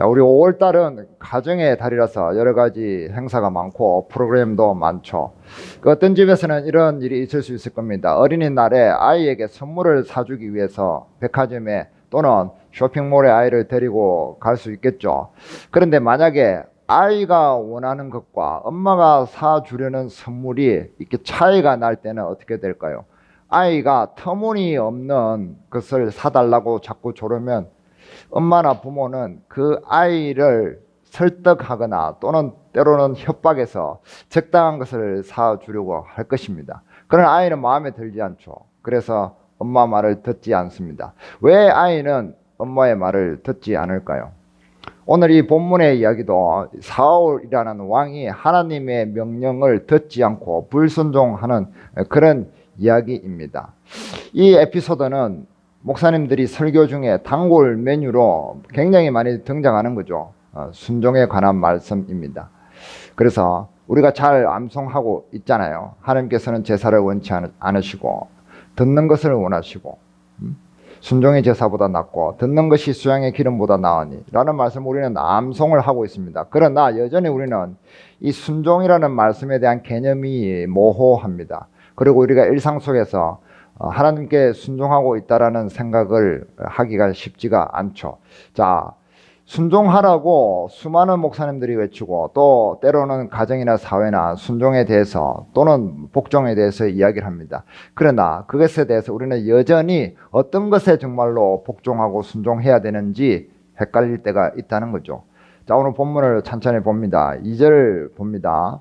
자, 우리 5월 달은 가정의 달이라서 여러 가지 행사가 많고 프로그램도 많죠. 그 어떤 집에서는 이런 일이 있을 수 있을 겁니다. 어린이날에 아이에게 선물을 사주기 위해서 백화점에 또는 쇼핑몰에 아이를 데리고 갈 수 있겠죠. 그런데 만약에 아이가 원하는 것과 엄마가 사주려는 선물이 이렇게 차이가 날 때는 어떻게 될까요? 아이가 터무니없는 것을 사달라고 자꾸 조르면 엄마나 부모는 그 아이를 설득하거나 또는 때로는 협박해서 적당한 것을 사주려고 할 것입니다. 그러나 아이는 마음에 들지 않죠. 그래서 엄마 말을 듣지 않습니다. 왜 아이는 엄마의 말을 듣지 않을까요? 오늘 이 본문의 이야기도 사울이라는 왕이 하나님의 명령을 듣지 않고 불순종하는 그런 이야기입니다. 이 에피소드는 목사님들이 설교 중에 단골 메뉴로 굉장히 많이 등장하는 거죠. 어, 순종에 관한 말씀입니다. 그래서 우리가 잘 암송하고 있잖아요. 하나님께서는 제사를 원치 않- 않으시고 듣는 것을 원하시고 음? 순종의 제사보다 낫고 듣는 것이 수양의 기름보다 나으니 라는 말씀 우리는 암송을 하고 있습니다. 그러나 여전히 우리는 이 순종이라는 말씀에 대한 개념이 모호합니다. 그리고 우리가 일상 속에서 어, 하나님께 순종하고 있다라는 생각을 하기가 쉽지가 않죠. 자, 순종하라고 수많은 목사님들이 외치고 또 때로는 가정이나 사회나 순종에 대해서 또는 복종에 대해서 이야기를 합니다. 그러나 그것에 대해서 우리는 여전히 어떤 것에 정말로 복종하고 순종해야 되는지 헷갈릴 때가 있다는 거죠. 자, 오늘 본문을 천천히 봅니다. 2절 봅니다.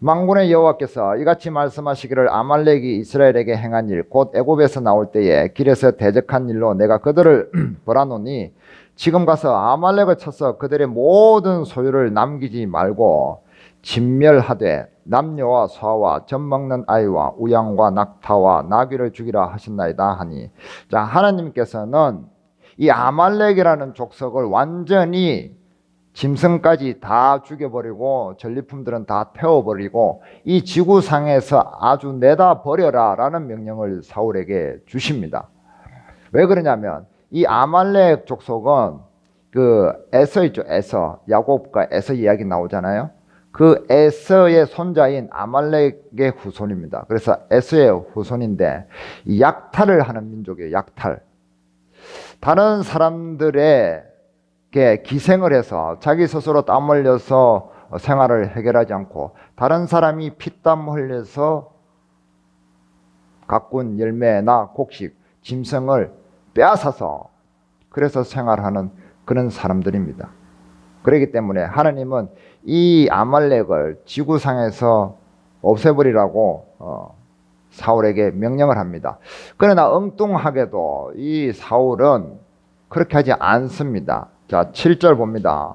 망군의 여호와께서 이같이 말씀하시기를 아말렉이 이스라엘에게 행한 일 곧 애굽에서 나올 때에 길에서 대적한 일로 내가 그들을 벌하노니 지금 가서 아말렉을 쳐서 그들의 모든 소유를 남기지 말고 진멸하되 남녀와 소와 젖 먹는 아이와 우양과 낙타와 나귀를 죽이라 하셨나이다 하니. 자 하나님께서는 이 아말렉이라는 족속을 완전히 짐승까지 다 죽여버리고 전리품들은 다 태워버리고 이 지구상에서 아주 내다 버려라 라는 명령을 사울에게 주십니다. 왜 그러냐면 이 아말렉 족속은 그 에서 있죠 에서 야곱과 에서 이야기 나오잖아요. 그 에서의 손자인 아말렉의 후손입니다. 그래서 에서의 후손인데 이 약탈을 하는 민족이에요. 약탈. 다른 사람들의 게 기생을 해서 자기 스스로 땀 흘려서 생활을 해결하지 않고 다른 사람이 피땀 흘려서 가꾼 열매나 곡식, 짐승을 빼앗아서 그래서 생활하는 그런 사람들입니다. 그렇기 때문에 하나님은 이 아말렉을 지구상에서 없애버리라고 어, 사울에게 명령을 합니다. 그러나 엉뚱하게도 이 사울은 그렇게 하지 않습니다. 자, 7절 봅니다.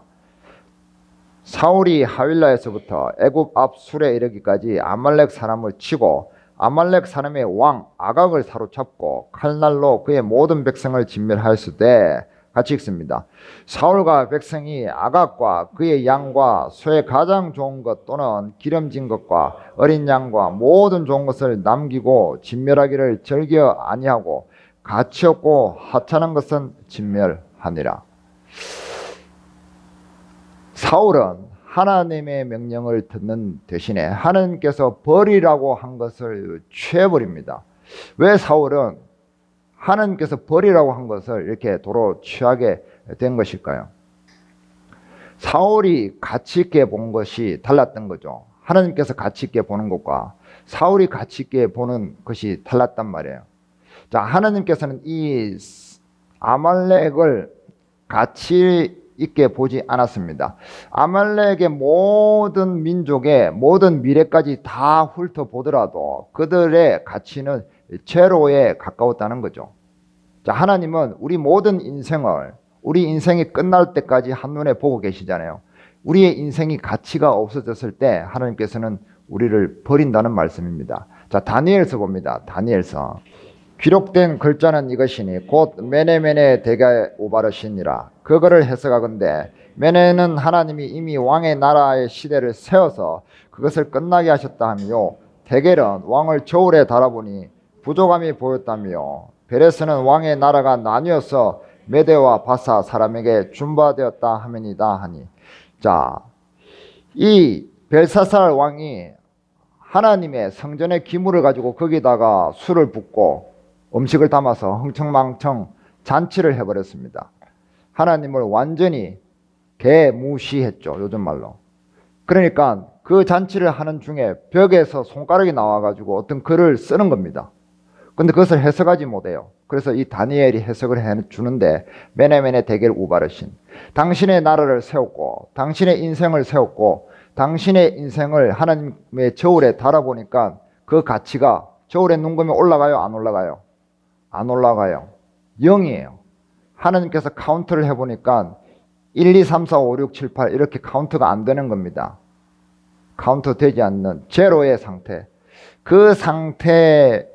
사울이 하윌라에서부터 애굽 앞 술에 이르기까지 아말렉 사람을 치고 아말렉 사람의 왕 아각을 사로잡고 칼날로 그의 모든 백성을 진멸하였을 같이 읽습니다. 사울과 백성이 아각과 그의 양과 소의 가장 좋은 것 또는 기름진 것과 어린 양과 모든 좋은 것을 남기고 진멸하기를 즐겨 아니하고 가치 없고 하찮은 것은 진멸하니라. 사울은 하나님의 명령을 듣는 대신에 하나님께서 버리라고 한 것을 취해버립니다. 왜 사울은 하나님께서 버리라고 한 것을 이렇게 도로 취하게 된 것일까요? 사울이 가치 있게 본 것이 달랐던 거죠. 하나님께서 가치 있게 보는 것과 사울이 가치 있게 보는 것이 달랐단 말이에요. 자, 하나님께서는 이 아말렉을 가치 있게 보지 않았습니다. 아말렉의 모든 민족의 모든 미래까지 다 훑어보더라도 그들의 가치는 제로에 가까웠다는 거죠. 자, 하나님은 우리 모든 인생을 우리 인생이 끝날 때까지 한눈에 보고 계시잖아요. 우리의 인생이 가치가 없어졌을 때 하나님께서는 우리를 버린다는 말씀입니다. 자, 다니엘서 봅니다. 다니엘서. 기록된 글자는 이것이니 곧 메네메네 대가 오바르시니라. 그거를 해석하건대 메네는 하나님이 이미 왕의 나라의 시대를 세워서 그것을 끝나게 하셨다 하며 대겔은 왕을 저울에 달아보니 부족함이 보였다며 베레스는 왕의 나라가 나뉘어서 메데와 바사 사람에게 준바되었다 하면이다 하니. 자, 이 벨사살 왕이 하나님의 성전의 기물을 가지고 거기다가 술을 붓고 음식을 담아서 흥청망청 잔치를 해버렸습니다. 하나님을 완전히 개무시했죠. 요즘 말로. 그러니까 그 잔치를 하는 중에 벽에서 손가락이 나와가지고 어떤 글을 쓰는 겁니다. 근데 그것을 해석하지 못해요. 그래서 이 다니엘이 해석을 해 주는데 메네메네 대결 우바르신 당신의 나라를 세웠고 당신의 인생을 세웠고 당신의 인생을 하나님의 저울에 달아보니까 그 가치가 저울에 눈 감면 올라가요? 안 올라가요? 안 올라가요. 0이에요. 하나님께서 카운트를 해보니까 1, 2, 3, 4, 5, 6, 7, 8 이렇게 카운트가 안 되는 겁니다. 카운트 되지 않는 제로의 상태. 그 상태에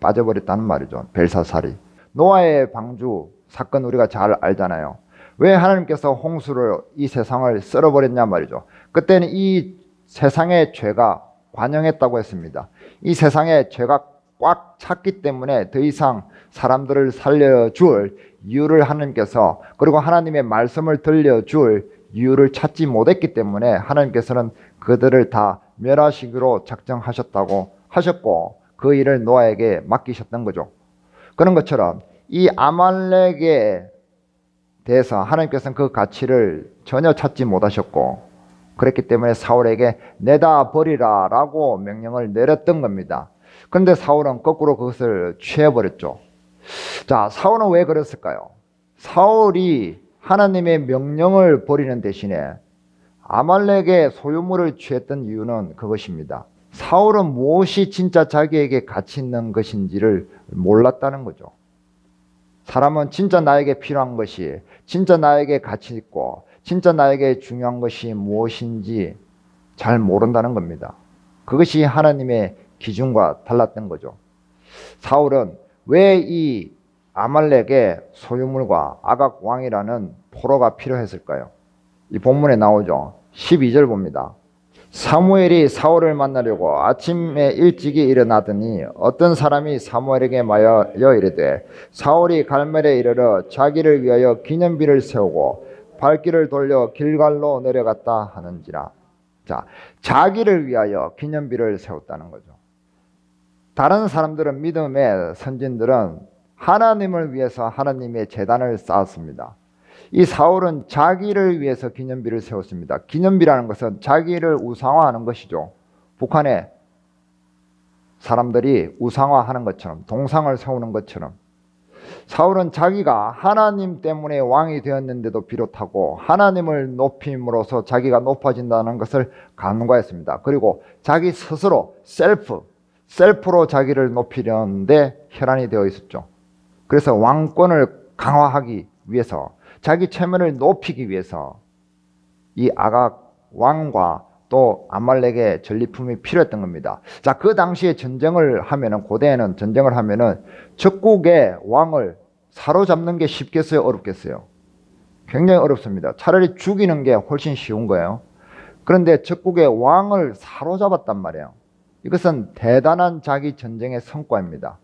빠져버렸다는 말이죠. 벨사살이. 노아의 방주 사건 우리가 잘 알잖아요. 왜 하나님께서 홍수를 이 세상을 썰어버렸냐 말이죠. 그때는 이 세상의 죄가 관영했다고 했습니다. 이 세상에 죄가 꽉 찼기 때문에 더 이상 사람들을 살려줄 이유를 하나님께서 그리고 하나님의 말씀을 들려줄 이유를 찾지 못했기 때문에 하나님께서는 그들을 다 멸하시기로 작정하셨다고 하셨고 그 일을 노아에게 맡기셨던 거죠. 그런 것처럼 이 아말렉에 대해서 하나님께서는 그 가치를 전혀 찾지 못하셨고 그랬기 때문에 사울에게 내다 버리라라고 명령을 내렸던 겁니다. 그런데 사울은 거꾸로 그것을 취해버렸죠. 자, 사울은 왜 그랬을까요? 사울이 하나님의 명령을 버리는 대신에 아말렉의 소유물을 취했던 이유는 그것입니다. 사울은 무엇이 진짜 자기에게 가치 있는 것인지를 몰랐다는 거죠. 사람은 진짜 나에게 필요한 것이, 진짜 나에게 가치 있고, 진짜 나에게 중요한 것이 무엇인지 잘 모른다는 겁니다. 그것이 하나님의 기준과 달랐던 거죠. 사울은 왜 이 아말렉의 소유물과 아각 왕이라는 포로가 필요했을까요? 이 본문에 나오죠. 12절 봅니다. 사무엘이 사울을 만나려고 아침에 일찍이 일어나더니 어떤 사람이 사무엘에게 말하여 이르되 사울이 갈멜에 이르러 자기를 위하여 기념비를 세우고 발길을 돌려 길갈로 내려갔다 하는지라. 자, 자기를 위하여 기념비를 세웠다는 거죠. 다른 사람들은 믿음의 선진들은 하나님을 위해서 하나님의 재단을 쌓았습니다. 이 사울은 자기를 위해서 기념비를 세웠습니다. 기념비라는 것은 자기를 우상화하는 것이죠. 북한에 사람들이 우상화하는 것처럼 동상을 세우는 것처럼 사울은 자기가 하나님 때문에 왕이 되었는데도 비롯하고 하나님을 높임으로써 자기가 높아진다는 것을 간과했습니다. 그리고 자기 스스로 셀프, 셀프로 자기를 높이려는데 혈안이 되어 있었죠. 그래서 왕권을 강화하기 위해서 자기 체면을 높이기 위해서 이 아각 왕과 또 아말렉의 전리품이 필요했던 겁니다. 자, 그 당시에 전쟁을 하면은 고대에는 전쟁을 하면은 적국의 왕을 사로잡는 게 쉽겠어요, 어렵겠어요? 굉장히 어렵습니다. 차라리 죽이는 게 훨씬 쉬운 거예요. 그런데 적국의 왕을 사로잡았단 말이에요. 이것은 대단한 자기 전쟁의 성과입니다.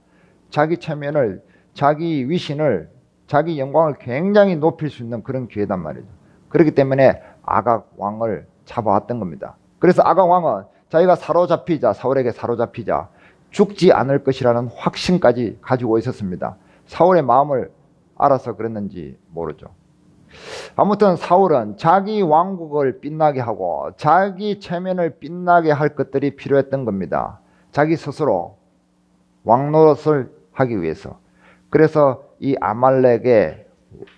자기 체면을, 자기 위신을, 자기 영광을 굉장히 높일 수 있는 그런 기회단 말이죠. 그렇기 때문에 아각 왕을 잡아왔던 겁니다. 그래서 아각 왕은 자기가 사로잡히자 사울에게 사로잡히자 죽지 않을 것이라는 확신까지 가지고 있었습니다. 사울의 마음을 알아서 그랬는지 모르죠. 아무튼 사울은 자기 왕국을 빛나게 하고 자기 체면을 빛나게 할 것들이 필요했던 겁니다. 자기 스스로 왕노릇을 하기 위해서. 그래서 이 아말렉의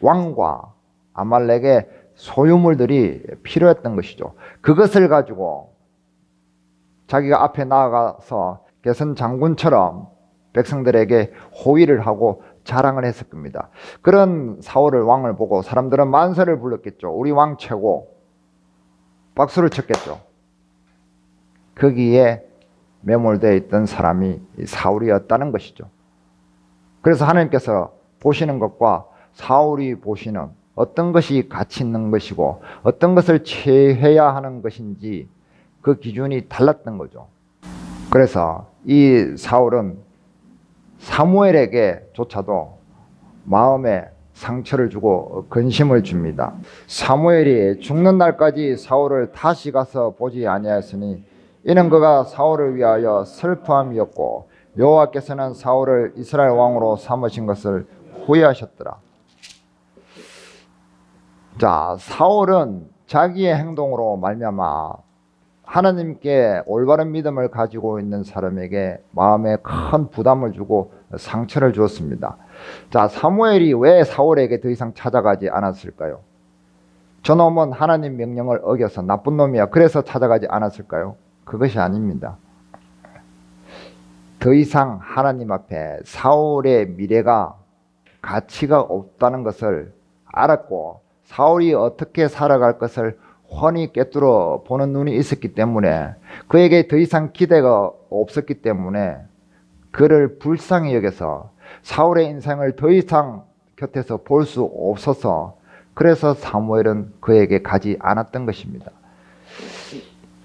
왕과 아말렉의 소유물들이 필요했던 것이죠. 그것을 가지고 자기가 앞에 나아가서 개선 장군처럼 백성들에게 호위를 하고 자랑을 했을 겁니다. 그런 사울을 왕을 보고 사람들은 만세를 불렀겠죠. 우리 왕 최고. 박수를 쳤겠죠. 거기에 매몰되어 있던 사람이 사울이었다는 것이죠. 그래서 하나님께서 보시는 것과 사울이 보시는 어떤 것이 가치 있는 것이고 어떤 것을 취해야 하는 것인지 그 기준이 달랐던 거죠. 그래서 이 사울은 사무엘에게조차도 마음에 상처를 주고 근심을 줍니다. 사무엘이 죽는 날까지 사울을 다시 가서 보지 아니하였으니 이는 그가 사울을 위하여 슬퍼함이었고 여호와께서는 사울을 이스라엘 왕으로 삼으신 것을 후회하셨더라. 자, 사울은 자기의 행동으로 말미암아 하나님께 올바른 믿음을 가지고 있는 사람에게 마음에 큰 부담을 주고 상처를 주었습니다. 자, 사무엘이 왜 사울에게 더 이상 찾아가지 않았을까요? 저놈은 하나님 명령을 어겨서 나쁜 놈이야. 그래서 찾아가지 않았을까요? 그것이 아닙니다. 더 이상 하나님 앞에 사울의 미래가 가치가 없다는 것을 알았고 사울이 어떻게 살아갈 것을 훤히 꿰뚫어 보는 눈이 있었기 때문에 그에게 더 이상 기대가 없었기 때문에 그를 불쌍히 여겨서 사울의 인생을 더 이상 곁에서 볼 수 없어서 그래서 사무엘은 그에게 가지 않았던 것입니다.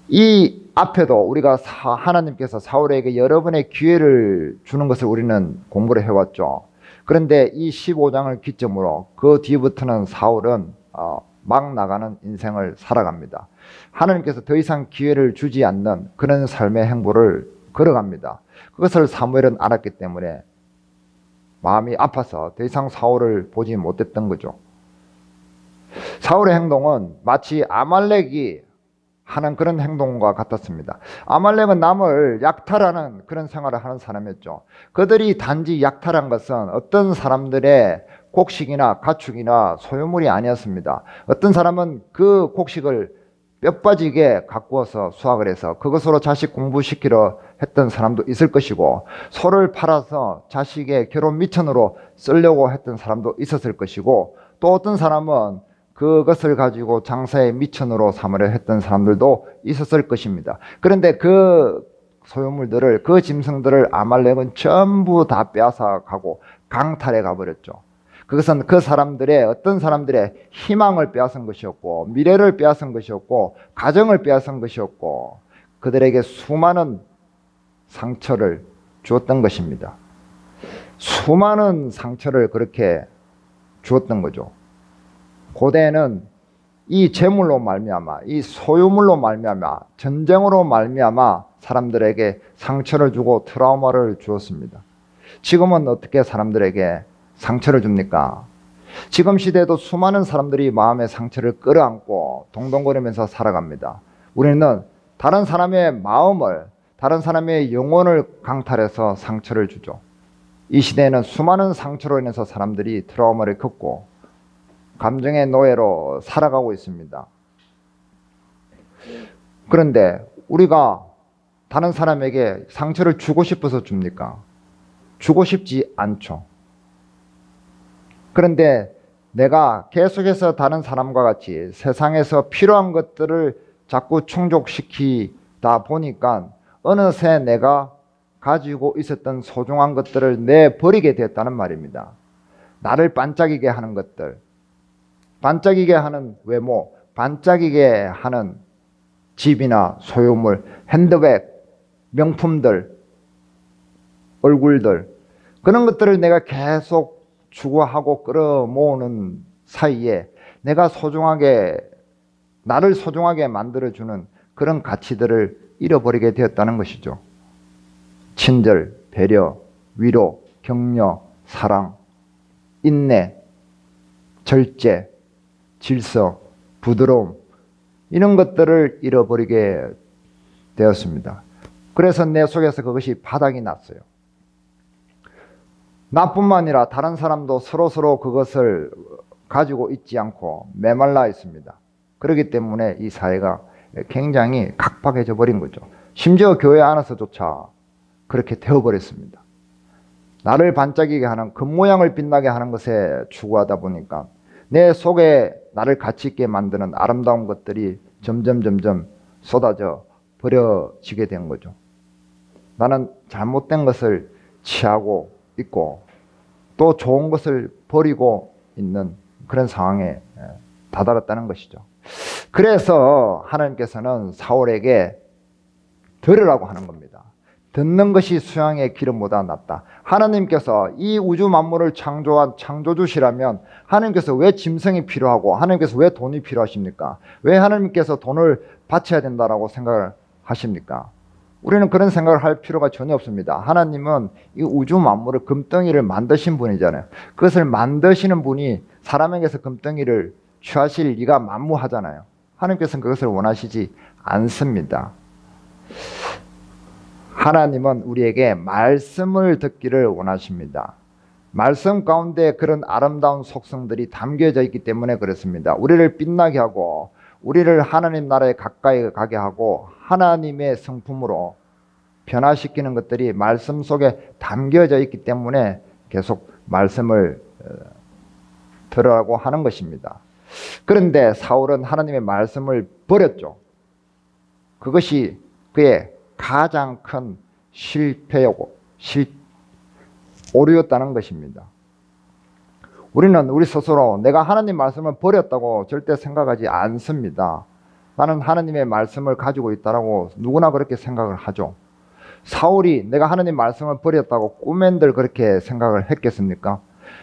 이 앞에도 우리가 사- 하나님께서 사울에게 여러 번의 기회를 주는 것을 우리는 공부를 해왔죠. 그런데 이 15장을 기점으로 그 뒤부터는 사울은 어, 막 나가는 인생을 살아갑니다. 하나님께서 더 이상 기회를 주지 않는 그런 삶의 행보를 걸어갑니다. 그것을 사무엘은 알았기 때문에 마음이 아파서 더 이상 사울을 보지 못했던 거죠. 사울의 행동은 마치 아말렉이 하는 그런 행동과 같았습니다. 아말렉은 남을 약탈하는 그런 생활을 하는 사람이었죠. 그들이 단지 약탈한 것은 어떤 사람들의 곡식이나 가축이나 소유물이 아니었습니다. 어떤 사람은 그 곡식을 뼈 빠지게 가꾸어서 수확을 해서 그것으로 자식 공부시키려 했던 사람도 있을 것이고 소를 팔아서 자식의 결혼 미천으로 쓰려고 했던 사람도 있었을 것이고 또 어떤 사람은 그것을 가지고 장사의 미천으로 삼으려 했던 사람들도 있었을 것입니다. 그런데 그 소유물들을 그 짐승들을 아말렉은 전부 다 빼앗아 가고 강탈해 가버렸죠. 그것은 그 사람들의 어떤 사람들의 희망을 빼앗은 것이었고 미래를 빼앗은 것이었고 가정을 빼앗은 것이었고 그들에게 수많은 상처를 주었던 것입니다. 수많은 상처를 그렇게 주었던 거죠. 고대에는 이 재물로 말미암아 이 소유물로 말미암아 전쟁으로 말미암아 사람들에게 상처를 주고 트라우마를 주었습니다. 지금은 어떻게 사람들에게 상처를 줍니까? 지금 시대에도 수많은 사람들이 마음의 상처를 끌어안고 동동거리면서 살아갑니다. 우리는 다른 사람의 마음을 다른 사람의 영혼을 강탈해서 상처를 주죠. 이 시대에는 수많은 상처로 인해서 사람들이 트라우마를 겪고 감정의 노예로 살아가고 있습니다. 그런데 우리가 다른 사람에게 상처를 주고 싶어서 줍니까? 주고 싶지 않죠. 그런데 내가 계속해서 다른 사람과 같이 세상에서 필요한 것들을 자꾸 충족시키다 보니까 어느새 내가 가지고 있었던 소중한 것들을 내버리게 됐다는 말입니다. 나를 반짝이게 하는 것들, 반짝이게 하는 외모, 반짝이게 하는 집이나 소유물, 핸드백, 명품들, 얼굴들, 그런 것들을 내가 계속 추구하고 끌어모으는 사이에 내가 소중하게, 나를 소중하게 만들어주는 그런 가치들을 잃어버리게 되었다는 것이죠. 친절, 배려, 위로, 격려, 사랑, 인내, 절제, 질서, 부드러움, 이런 것들을 잃어버리게 되었습니다. 그래서 내 속에서 그것이 바닥이 났어요. 나뿐만 아니라 다른 사람도 서로서로 그것을 가지고 있지 않고 메말라 있습니다. 그렇기 때문에 이 사회가 굉장히 각박해져 버린 거죠. 심지어 교회 안에서조차 그렇게 되어버렸습니다. 나를 반짝이게 하는 겉모양을 빛나게 하는 것에 추구하다 보니까 내 속에 나를 가치 있게 만드는 아름다운 것들이 점점 점점 쏟아져 버려지게 된 거죠. 나는 잘못된 것을 취하고 있고 또 좋은 것을 버리고 있는 그런 상황에 다다랐다는 것이죠. 그래서 하나님께서는 사울에게 들으라고 하는 겁니다. 듣는 것이 수양의 기름보다 낫다. 하나님께서 이 우주 만물을 창조한 창조주시라면 하나님께서 왜 짐승이 필요하고 하나님께서 왜 돈이 필요하십니까? 왜 하나님께서 돈을 바쳐야 된다라고 생각을 하십니까? 우리는 그런 생각을 할 필요가 전혀 없습니다. 하나님은 이 우주 만물을 금덩이를 만드신 분이잖아요. 그것을 만드시는 분이 사람에게서 금덩이를 취하실 리가 만무하잖아요. 하나님께서는 그것을 원하시지 않습니다. 하나님은 우리에게 말씀을 듣기를 원하십니다. 말씀 가운데 그런 아름다운 속성들이 담겨져 있기 때문에 그렇습니다. 우리를 빛나게 하고 우리를 하나님 나라에 가까이 가게 하고 하나님의 성품으로 변화시키는 것들이 말씀 속에 담겨져 있기 때문에 계속 말씀을 어, 들으라고 하는 것입니다. 그런데 사울은 하나님의 말씀을 버렸죠. 그것이 그의 가장 큰 실패였고 실 오류였다는 것입니다. 우리는 우리 스스로 내가 하나님 말씀을 버렸다고 절대 생각하지 않습니다. 나는 하나님의 말씀을 가지고 있다라고 누구나 그렇게 생각을 하죠. 사울이 내가 하나님 말씀을 버렸다고 꿈엔들 그렇게 생각을 했겠습니까?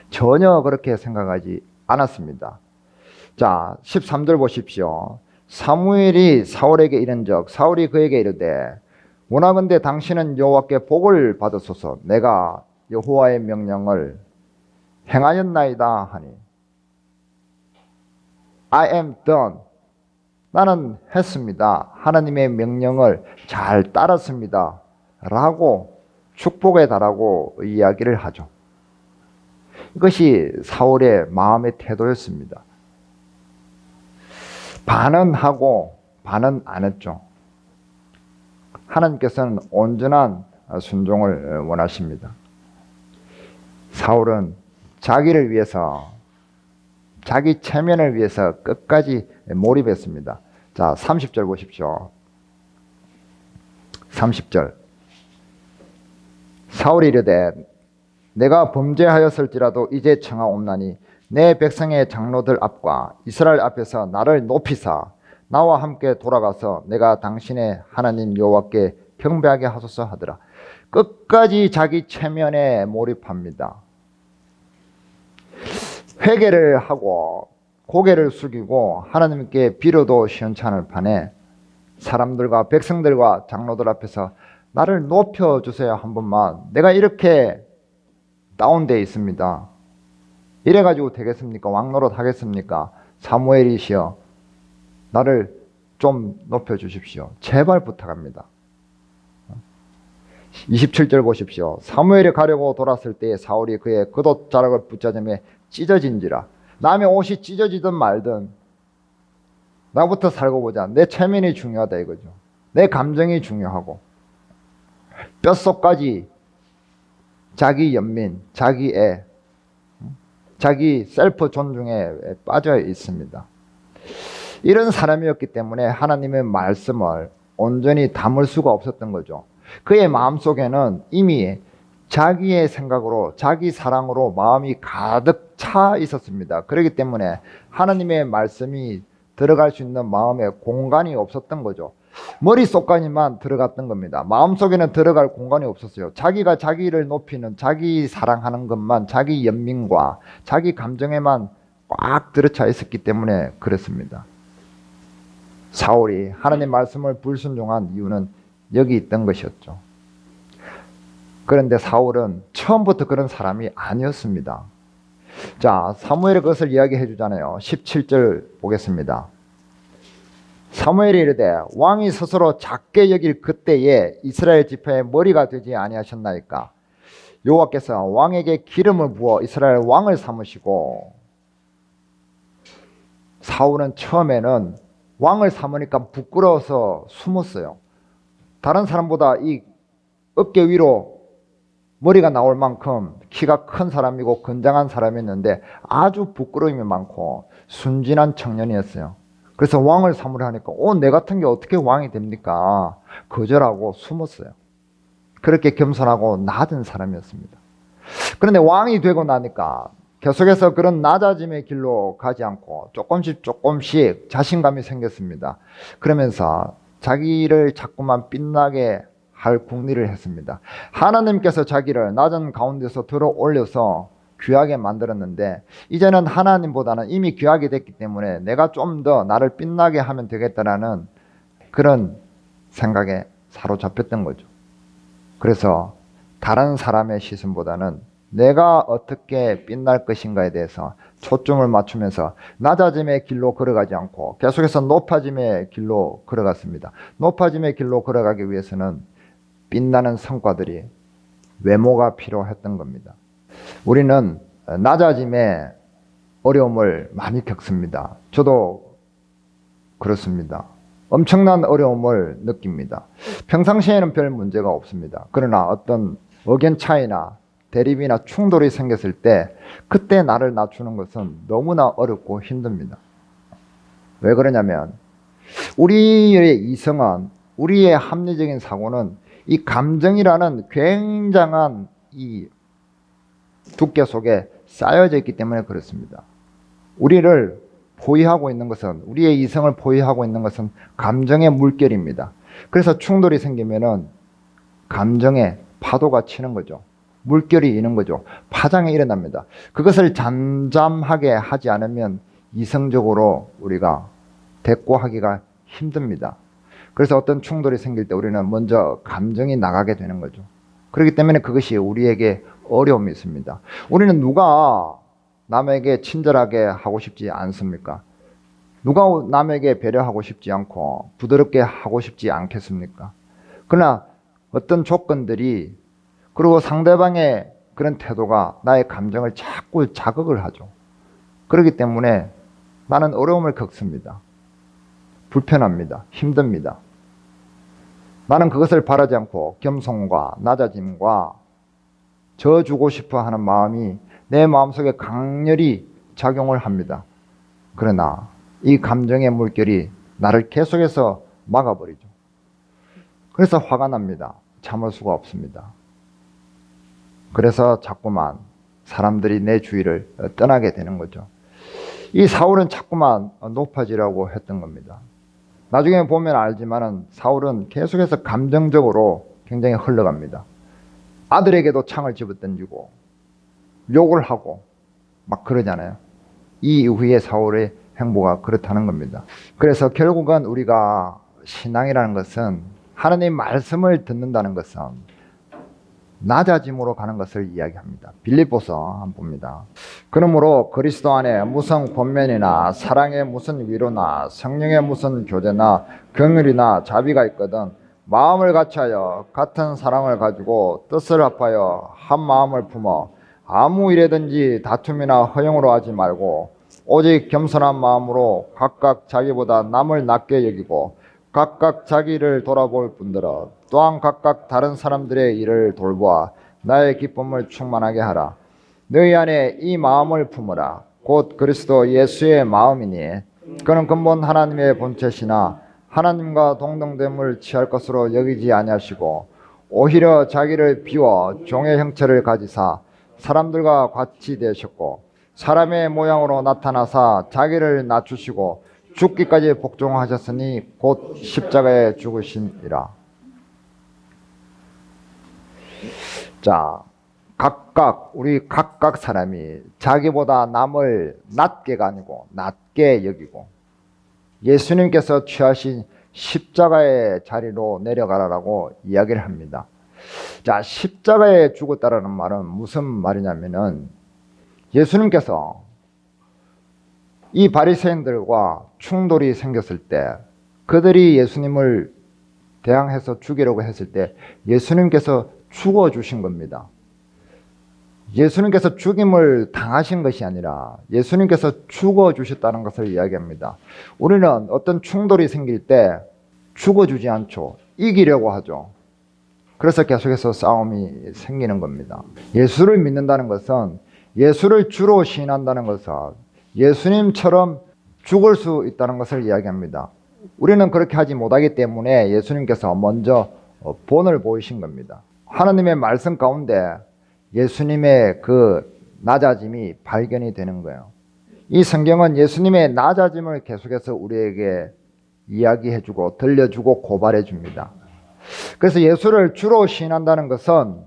전혀 그렇게 생각하지 않았습니다. 자, 13절 보십시오. 사무엘이 사울에게 이른적 사울이 그에게 이르되 원하건대 당신은 여호와께 복을 받으소서 내가 여호와의 명령을 행하였나이다 하니 I am done 나는 했습니다. 하나님의 명령을 잘 따랐습니다. 라고 축복에 달하고 이야기를 하죠. 이것이 사울의 마음의 태도였습니다. 반은 하고 반은 안 했죠. 하나님께서는 온전한 순종을 원하십니다. 사울은 자기를 위해서 자기 체면을 위해서 끝까지 몰입했습니다. 자, 30절 보십시오. 30절. 사울이 이르되 내가 범죄하였을지라도 이제 청하옵나니 내 백성의 장로들 앞과 이스라엘 앞에서 나를 높이사 나와 함께 돌아가서 내가 당신의 하나님 여호와께 경배하게 하소서 하더라. 끝까지 자기 체면에 몰입합니다. 회개를 하고 고개를 숙이고 하나님께 빌어도 시원찮을 판에 사람들과 백성들과 장로들 앞에서 나를 높여 주세요 한 번만. 내가 이렇게 다운돼 있습니다. 이래 가지고 되겠습니까? 왕노릇 하겠습니까? 사무엘이시여 나를 좀 높여 주십시오. 제발 부탁합니다. 27절 보십시오. 사무엘이 가려고 돌았을 때 사울이 그의 겉옷 자락을 붙잡으며 찢어진지라. 남의 옷이 찢어지든 말든 나부터 살고 보자. 내 체면이 중요하다 이거죠. 내 감정이 중요하고 뼛속까지 자기 연민, 자기 애, 자기 셀프 존중에 빠져 있습니다. 이런 사람이었기 때문에 하나님의 말씀을 온전히 담을 수가 없었던 거죠. 그의 마음속에는 이미 자기의 생각으로 자기 사랑으로 마음이 가득 차 있었습니다. 그렇기 때문에 하나님의 말씀이 들어갈 수 있는 마음에 공간이 없었던 거죠. 머릿속까지만 들어갔던 겁니다. 마음속에는 들어갈 공간이 없었어요. 자기가 자기를 높이는 자기 사랑하는 것만 자기 연민과 자기 감정에만 꽉 들어차 있었기 때문에 그렇습니다. 사울이 하나님 말씀을 불순종한 이유는 여기 있던 것이었죠. 그런데 사울은 처음부터 그런 사람이 아니었습니다. 자, 사무엘이 그것을 이야기해 주잖아요. 17절 보겠습니다. 사무엘이 이르되 왕이 스스로 작게 여길 그때에 이스라엘 지파의 머리가 되지 아니하셨나이까 여호와께서 왕에게 기름을 부어 이스라엘 왕을 삼으시고 사울은 처음에는 왕을 삼으니까 부끄러워서 숨었어요. 다른 사람보다 이 어깨 위로 머리가 나올 만큼 키가 큰 사람이고 건장한 사람이었는데 아주 부끄러움이 많고 순진한 청년이었어요. 그래서 왕을 삼으려 하니까 어, 내 같은 게 어떻게 왕이 됩니까? 거절하고 숨었어요. 그렇게 겸손하고 낮은 사람이었습니다. 그런데 왕이 되고 나니까 계속해서 그런 낮아짐의 길로 가지 않고 조금씩 조금씩 자신감이 생겼습니다. 그러면서 자기를 자꾸만 빛나게 할 궁리를 했습니다. 하나님께서 자기를 낮은 가운데서 들어 올려서 귀하게 만들었는데 이제는 하나님보다는 이미 귀하게 됐기 때문에 내가 좀 더 나를 빛나게 하면 되겠다라는 그런 생각에 사로잡혔던 거죠. 그래서 다른 사람의 시선보다는 내가 어떻게 빛날 것인가에 대해서 초점을 맞추면서 낮아짐의 길로 걸어가지 않고 계속해서 높아짐의 길로 걸어갔습니다. 높아짐의 길로 걸어가기 위해서는 빛나는 성과들이 외모가 필요했던 겁니다. 우리는 낮아짐의 어려움을 많이 겪습니다. 저도 그렇습니다. 엄청난 어려움을 느낍니다. 평상시에는 별 문제가 없습니다. 그러나 어떤 의견 차이나 대립이나 충돌이 생겼을 때 그때 나를 낮추는 것은 너무나 어렵고 힘듭니다. 왜 그러냐면 우리의 이성은 우리의 합리적인 사고는 이 감정이라는 굉장한 이 두께 속에 쌓여져 있기 때문에 그렇습니다. 우리를 포위하고 있는 것은 우리의 이성을 포위하고 있는 것은 감정의 물결입니다. 그래서 충돌이 생기면은 감정의 파도가 치는 거죠. 물결이 이는 거죠. 파장이 일어납니다. 그것을 잠잠하게 하지 않으면 이성적으로 우리가 대꾸하기가 힘듭니다. 그래서 어떤 충돌이 생길 때 우리는 먼저 감정이 나가게 되는 거죠. 그렇기 때문에 그것이 우리에게 어려움이 있습니다. 우리는 누가 남에게 친절하게 하고 싶지 않습니까? 누가 남에게 배려하고 싶지 않고 부드럽게 하고 싶지 않겠습니까? 그러나 어떤 조건들이 그리고 상대방의 그런 태도가 나의 감정을 자꾸 자극을 하죠. 그렇기 때문에 나는 어려움을 겪습니다. 불편합니다. 힘듭니다. 나는 그것을 바라지 않고 겸손과 낮아짐과 져 주고 싶어 하는 마음이 내 마음속에 강렬히 작용을 합니다. 그러나 이 감정의 물결이 나를 계속해서 막아버리죠. 그래서 화가 납니다. 참을 수가 없습니다. 그래서 자꾸만 사람들이 내 주위를 떠나게 되는 거죠. 이 사울은 자꾸만 높아지라고 했던 겁니다. 나중에 보면 알지만은 사울은 계속해서 감정적으로 굉장히 흘러갑니다. 아들에게도 창을 집어던지고 욕을 하고 막 그러잖아요. 이 이후에 사울의 행보가 그렇다는 겁니다. 그래서 결국은 우리가 신앙이라는 것은 하나님 말씀을 듣는다는 것은 낮아짐으로 가는 것을 이야기합니다. 빌립보서 한번 봅니다. 그러므로 그리스도 안에 무슨 권면이나 사랑의 무슨 위로나 성령의 무슨 교제나 긍휼이나 자비가 있거든 마음을 같이하여 같은 사랑을 가지고 뜻을 합하여 한 마음을 품어 아무 일에든지 다툼이나 허용으로 하지 말고 오직 겸손한 마음으로 각각 자기보다 남을 낮게 여기고 각각 자기를 돌아볼 뿐더러 또한 각각 다른 사람들의 일을 돌보아 나의 기쁨을 충만하게 하라. 너희 안에 이 마음을 품으라. 곧 그리스도 예수의 마음이니 그는 근본 하나님의 본체시나 하나님과 동등됨을 취할 것으로 여기지 아니하시고 오히려 자기를 비워 종의 형체를 가지사 사람들과 같이 되셨고 사람의 모양으로 나타나사 자기를 낮추시고 죽기까지 복종하셨으니 곧 십자가에 죽으시니라. 자, 각각 우리 각각 사람이 자기보다 남을 낮게가 아니고 낮게 여기고 예수님께서 취하신 십자가의 자리로 내려가라라고 이야기를 합니다. 자, 십자가에 죽었다라는 말은 무슨 말이냐면은 예수님께서 이 바리새인들과 충돌이 생겼을 때 그들이 예수님을 대항해서 죽이려고 했을 때 예수님께서 죽어 주신 겁니다. 예수님께서 죽임을 당하신 것이 아니라 예수님께서 죽어 주셨다는 것을 이야기합니다. 우리는 어떤 충돌이 생길 때 죽어 주지 않죠. 이기려고 하죠. 그래서 계속해서 싸움이 생기는 겁니다. 예수를 믿는다는 것은 예수를 주로 시인한다는 것은 예수님처럼 죽을 수 있다는 것을 이야기합니다. 우리는 그렇게 하지 못하기 때문에 예수님께서 먼저 본을 보이신 겁니다. 하나님의 말씀 가운데 예수님의 그 낮아짐이 발견이 되는 거예요. 이 성경은 예수님의 낮아짐을 계속해서 우리에게 이야기해주고 들려주고 고발해줍니다. 그래서 예수를 주로 시인한다는 것은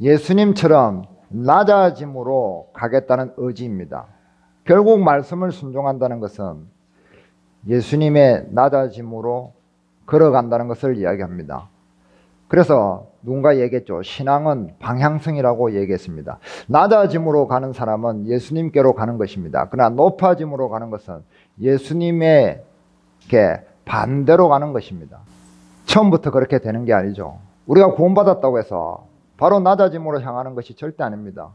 예수님처럼 낮아짐으로 가겠다는 의지입니다. 결국 말씀을 순종한다는 것은 예수님의 낮아짐으로 걸어간다는 것을 이야기합니다. 그래서 누군가 얘기했죠. 신앙은 방향성이라고 얘기했습니다. 낮아짐으로 가는 사람은 예수님께로 가는 것입니다. 그러나 높아짐으로 가는 것은 예수님에게 반대로 가는 것입니다. 처음부터 그렇게 되는 게 아니죠. 우리가 구원받았다고 해서 바로 낮아짐으로 향하는 것이 절대 아닙니다.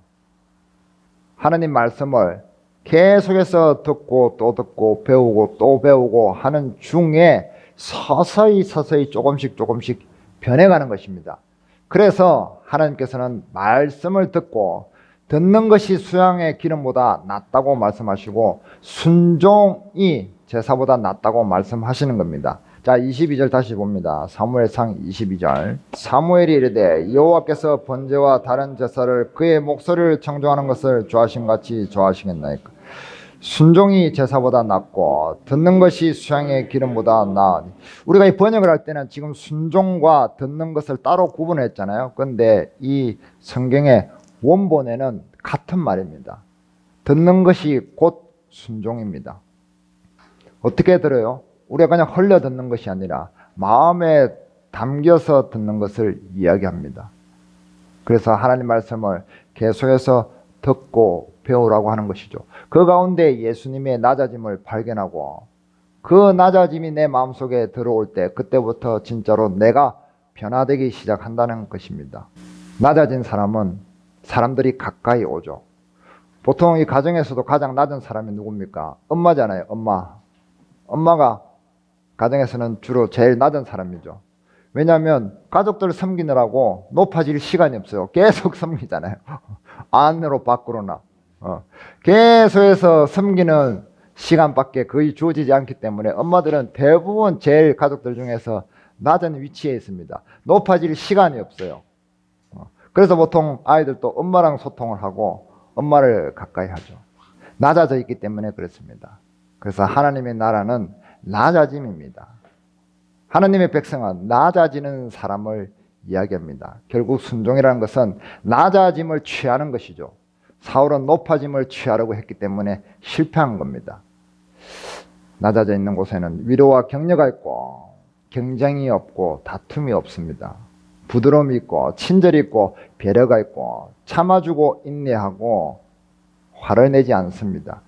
하나님 말씀을 계속해서 듣고 또 듣고 배우고 또 배우고 하는 중에 서서히 서서히 조금씩 조금씩 변해가는 것입니다. 그래서 하나님께서는 말씀을 듣고 듣는 것이 수양의 기름보다 낫다고 말씀하시고 순종이 제사보다 낫다고 말씀하시는 겁니다. 자, 22절 다시 봅니다. 사무엘상 22절. 사무엘이 이르되 여호와께서 번제와 다른 제사를 그의 목소리를 청종하는 것을 좋아하신 같이 좋아하시겠나이까. 순종이 제사보다 낫고 듣는 것이 수양의 기름보다 나으니 우리가 이 번역을 할 때는 지금 순종과 듣는 것을 따로 구분했잖아요. 그런데 이 성경의 원본에는 같은 말입니다. 듣는 것이 곧 순종입니다. 어떻게 들어요? 우리가 그냥 흘려 듣는 것이 아니라 마음에 담겨서 듣는 것을 이야기합니다. 그래서 하나님 말씀을 계속해서 듣고 배우라고 하는 것이죠. 그 가운데 예수님의 낮아짐을 발견하고 그 낮아짐이 내 마음속에 들어올 때 그때부터 진짜로 내가 변화되기 시작한다는 것입니다. 낮아진 사람은 사람들이 가까이 오죠. 보통 이 가정에서도 가장 낮은 사람이 누굽니까? 엄마잖아요. 엄마. 엄마가 가정에서는 주로 제일 낮은 사람이죠. 왜냐하면 가족들 섬기느라고 높아질 시간이 없어요. 계속 섬기잖아요. 안으로 밖으로나. 어. 계속해서 섬기는 시간밖에 거의 주어지지 않기 때문에 엄마들은 대부분 제일 가족들 중에서 낮은 위치에 있습니다. 높아질 시간이 없어요. 어. 그래서 보통 아이들도 엄마랑 소통을 하고 엄마를 가까이 하죠. 낮아져 있기 때문에 그렇습니다. 그래서 하나님의 나라는 낮아짐입니다. 하나님의 백성은 낮아지는 사람을 이야기합니다. 결국 순종이라는 것은 낮아짐을 취하는 것이죠. 사울은 높아짐을 취하려고 했기 때문에 실패한 겁니다. 낮아져 있는 곳에는 위로와 격려가 있고 경쟁이 없고 다툼이 없습니다. 부드러움이 있고 친절이 있고 배려가 있고 참아주고 인내하고 화를 내지 않습니다.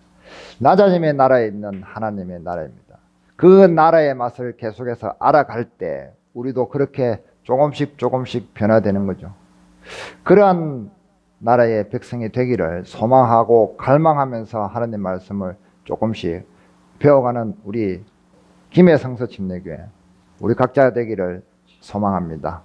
낮아짐의 나라에 있는 하나님의 나라입니다. 그 나라의 맛을 계속해서 알아갈 때 우리도 그렇게 조금씩 조금씩 변화되는 거죠. 그러한 나라의 백성이 되기를 소망하고 갈망하면서 하나님 말씀을 조금씩 배워가는 우리 김해 성서 침례교회 우리 각자 되기를 소망합니다.